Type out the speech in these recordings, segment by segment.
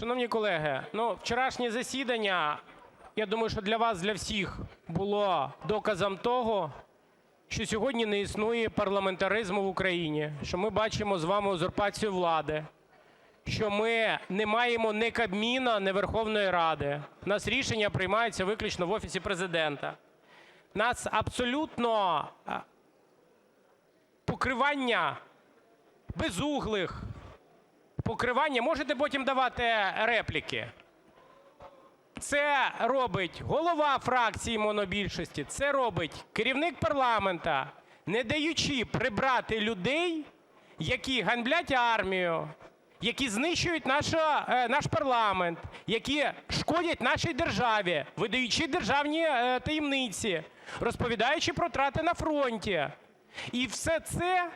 Шановні колеги, ну, вчорашнє засідання, я думаю, що для вас для всіх було доказом того, що сьогодні не існує парламентаризму в Україні, що ми бачимо з вами узурпацію влади, що ми не маємо ні Кабміну, ні Верховної Ради. У нас рішення приймаються виключно в Офісі Президента. Нас абсолютно покривання безуглих, покривання. Можете потім давати репліки. Це робить голова фракції монобільшості, це робить керівник парламенту, не даючи прибрати людей, які ганьблять армію, які знищують е, наш парламент, які шкодять нашій державі, видаючи державні е, таємниці, розповідаючи про трати на фронті. І все це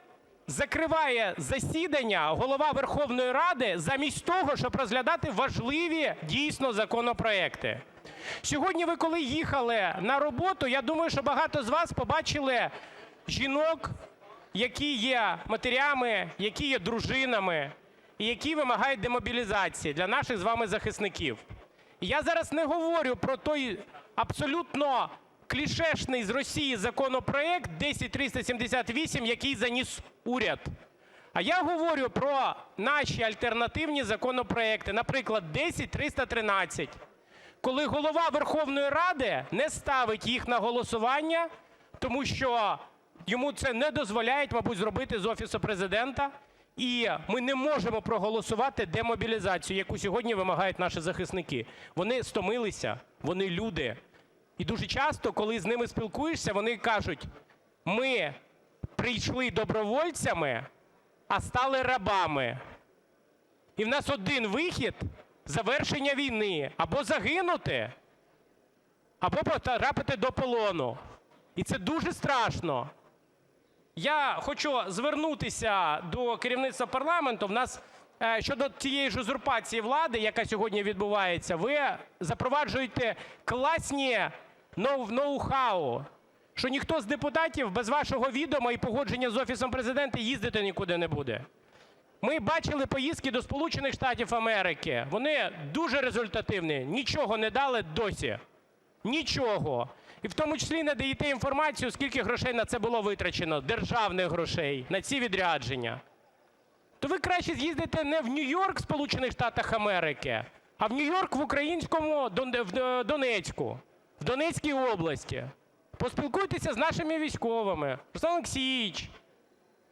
закриває засідання Голова Верховної Ради замість того, щоб розглядати важливі дійсно законопроекти. Сьогодні ви, коли їхали на роботу, я думаю, що багато з вас побачили жінок, які є матерями, які є дружинами і які вимагають демобілізації для наших з вами захисників. Я зараз не говорю про той абсолютно клішешний з Росії законопроект 10378, який заніс уряд. А я говорю про наші альтернативні законопроекти, наприклад, 10313, коли Голова Верховної Ради не ставить їх на голосування, тому що йому це не дозволяють, мабуть, зробити з Офісу Президента, і ми не можемо проголосувати демобілізацію, яку сьогодні вимагають наші захисники. Вони стомилися, вони люди. І дуже часто, коли з ними спілкуєшся, вони кажуть: ми прийшли добровольцями, а стали рабами. І в нас один вихід – завершення війни: або загинути, або потрапити до полону. І це дуже страшно. Я хочу звернутися до керівництва парламенту. В нас щодо тієї ж узурпації влади, яка сьогодні відбувається, ви запроваджуєте класні ноу- ноу-хау, що ніхто з депутатів без вашого відома і погодження з Офісом Президента їздити нікуди не буде. Ми бачили поїздки до Сполучених Штатів Америки. Вони дуже результативні, нічого не дали досі. Нічого. І в тому числі не даєте інформацію, скільки грошей на це було витрачено, державних грошей, на ці відрядження. То ви краще з'їздите не в Нью-Йорк, Сполучених Штатах Америки, а в Нью-Йорк в українському е, Донецьку, в Донецькій області. Поспілкуйтеся з нашими військовими. Руслан Олексійович,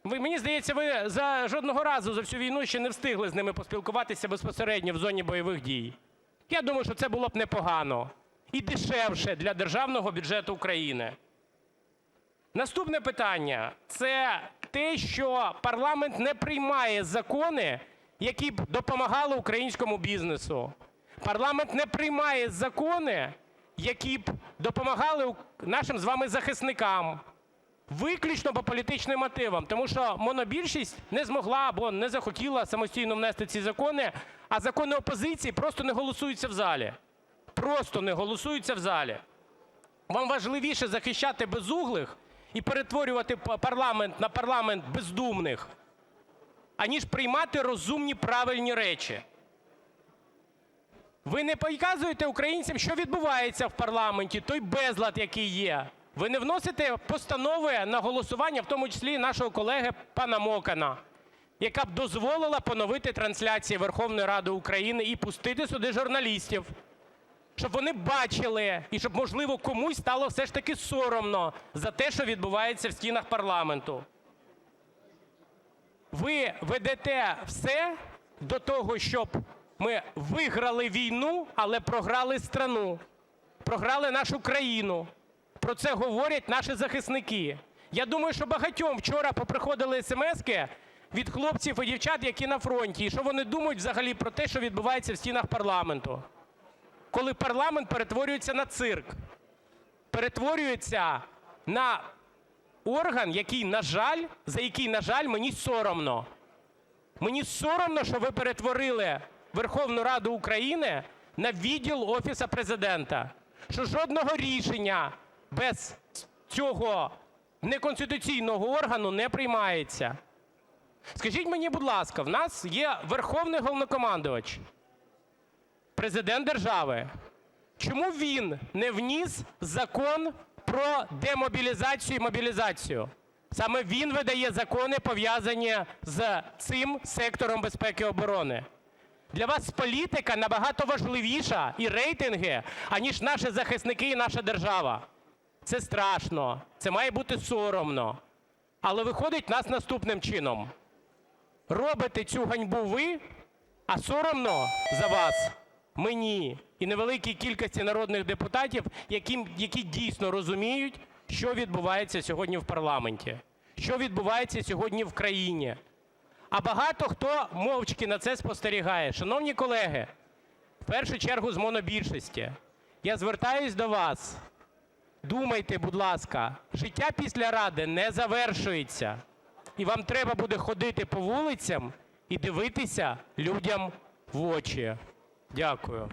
ви, мені здається, ви за жодного разу за всю війну ще не встигли з ними поспілкуватися безпосередньо в зоні бойових дій. Я думаю, що це було б непогано і дешевше для державного бюджету України. Наступне питання – це те, що парламент не приймає закони, які б допомагали українському бізнесу. Парламент не приймає закони, які б допомагали нашим з вами захисникам. Виключно по політичним мотивам, тому що монобільшість не змогла або не захотіла самостійно внести ці закони, а закони опозиції просто не голосуються в залі. Просто не голосуються в залі. Вам важливіше захищати безуглих і перетворювати парламент на парламент бездумних, аніж приймати розумні правильні речі. Ви не показуєте українцям, що відбувається в парламенті, той безлад, який є. Ви не вносите постанови на голосування, в тому числі і нашого колеги пана Мокана, яка б дозволила поновити трансляції Верховної Ради України і пустити сюди журналістів, щоб вони бачили і щоб, можливо, комусь стало все ж таки соромно за те, що відбувається в стінах парламенту. Ви ведете все до того, щоб ми виграли війну, але програли страну, програли нашу країну. Про це говорять наші захисники. Я думаю, що багатьом вчора поприходили смски від хлопців і дівчат, які на фронті, і що вони думають взагалі про те, що відбувається в стінах парламенту. Коли парламент перетворюється на цирк, перетворюється на орган, який, на жаль, за який, на жаль, мені соромно. Мені соромно, що ви перетворили Верховну Раду України на відділ Офісу Президента, що жодного рішення без цього неконституційного органу не приймається. Скажіть мені, будь ласка, в нас є Верховний Головнокомандувач. Президент держави. Чому він не вніс Закон про демобілізацію і мобілізацію? Саме він видає закони, пов'язані з цим сектором безпеки і оборони. Для вас політика набагато важливіша і рейтинги, аніж наші захисники і наша держава. Це страшно, це має бути соромно. Але виходить нас наступним чином. Робите цю ганьбу ви, а соромно за вас мені і невеликій кількості народних депутатів, які, дійсно розуміють, що відбувається сьогодні в парламенті, що відбувається сьогодні в країні. А багато хто мовчки на це спостерігає. Шановні колеги, в першу чергу з монобільшості, я звертаюсь до вас. Думайте, будь ласка, життя після Ради не завершується. І вам треба буде ходити по вулицям і дивитися людям в очі. Дякую.